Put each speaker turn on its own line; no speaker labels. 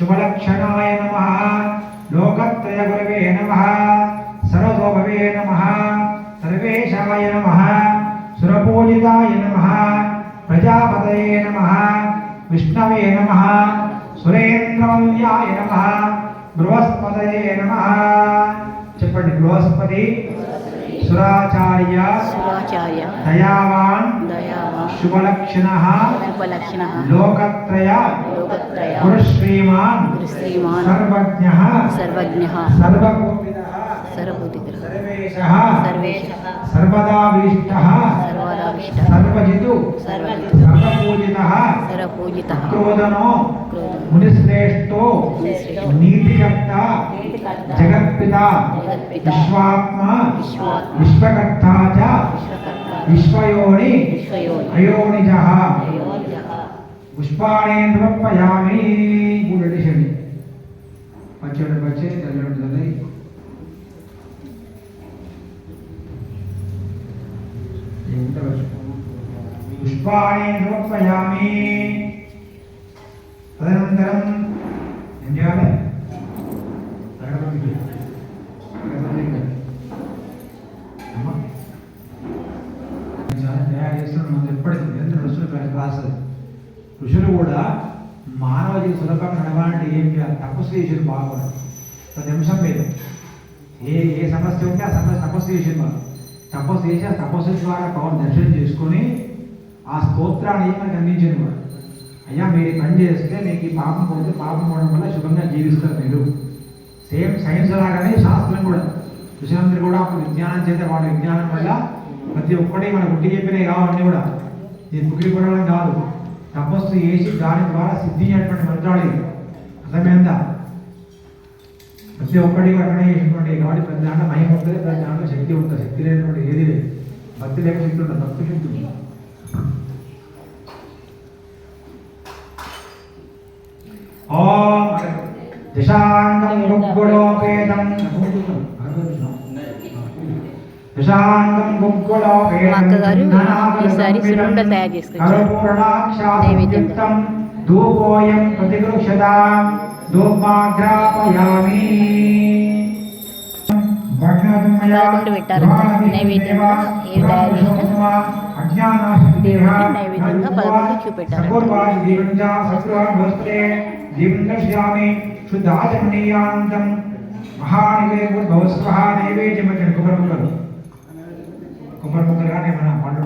శుభలక్షణాయ నమ. లోకత్రయ గురవే నమ. సర్వోభవే నమ. సర్వేశాయ నమ. సురపూజితాయ నమ. ప్రజాపతయే నమ. విష్ణవే నమ. సురేంద్రమల్యాయ నమ. బృహస్పతయే నమ. చెప్పండి బృహస్పతి
सुराचार्य
सुराचार्य।
दयावान
दयावान।
शुभलक्षणः
शुभलक्षणः।
लोकत्रय
लोकत्रय।
गुरुश्रीमान्
गुरुश्रीमान्।
सर्वज्ञः
सर्वज्ञः।
सर्वभूतिदः
सर्वभूतिदः
सर्वेशः
सर्वेशः।
सर्वदा
विशिष्टः
सर्वदा
సర్వపూజిత క్రోధనో
క్రోధం
మునిశ్రేష్టో
మునిశ్రేష్టో
నీతికర్త జగత్పిత
జగత్పిత
విశ్వాత్మ
విశ్వాత్మ
విశ్వకర్త చ
విశ్వకర్త
విశ్వయోని
విశ్వయోని
అయోనిజ
అయోనిజః
పుష్పాణి సమర్పయామి గుడెడిషని పచ్చడి పచ్చే తెల్లటి తెల్లై పుష్పాణి సమర్పయామి. తదనంతరం ఏం చేయాలి ఋషులు కూడా మానవ జీవి సులభంగా నడవాలంటే ఏం చేయాలి తపస్సు చేసేది బాగుంది ప్రతి నిమిషం మీద ఏ ఏ సమస్య ఉంటే ఆ సమస్య తపస్సు చేసేది వాళ్ళు తపస్సు చేసి ఆ తపస్సు ద్వారా పవన్ దర్శనం చేసుకొని ఆ స్తోత్రాన్ని మనకు అందించింది కూడా అయ్యా మీరు పని చేస్తే మీకు ఈ పాపం పోతే పాపం పోవడం వల్ల శుభంగా జీవిస్తారు మీరు. సేమ్ సైన్స్ లాగానే శాస్త్రం కూడా. ఋషులందరూ కూడా అప్పుడు విజ్ఞానం చేత వాళ్ళ విజ్ఞానం వల్ల ప్రతి ఒక్కటి మన గుడ్డి చెప్పినవి కావాలని కూడా. ఇది కుకిలి కొనడం కాదు. తపస్సు చేసి దాని ద్వారా సిద్ధి అయినటువంటి మంత్రాలు ఇవి. అర్థమైందా? ప్రతి ఒక్కటి అక్కడే చేసినటువంటి కాబట్టి ప్రతి దాంట్లో మహిమ ఉంటుంది ప్రతి దాంట్లో శక్తి ఉంటుంది. శక్తి లేనటువంటి ఏది లేదు. భక్తి లేక శక్తి ఉంటుంది భక్తి శక్తి ఉంటుంది. ఓం దశాంగం గుగ్గులోపేతం.
మా అక్కగారు ఈసారి సున్నుండలు తయారు చేసుకొచ్చారు. నైవేద్యంగా.
ధూపోయం ప్రతిగృహ్యతాం ధూపాగ్రాపయామి.
పదకొండు పెట్టారు. నైవేద్యంగా ఏవి తయారు చేసినా దేవుడికి నైవేద్యంగా పదకొండు చూపెట్టారు.
జీవన్యామి శుద్ధాచమనీయాంతం మహానివేద్భవస్వ నైవేద్యం అంటే కొబ్బరి ముక్కలు. కొబ్బరి ముక్కలు కానీ మన పండు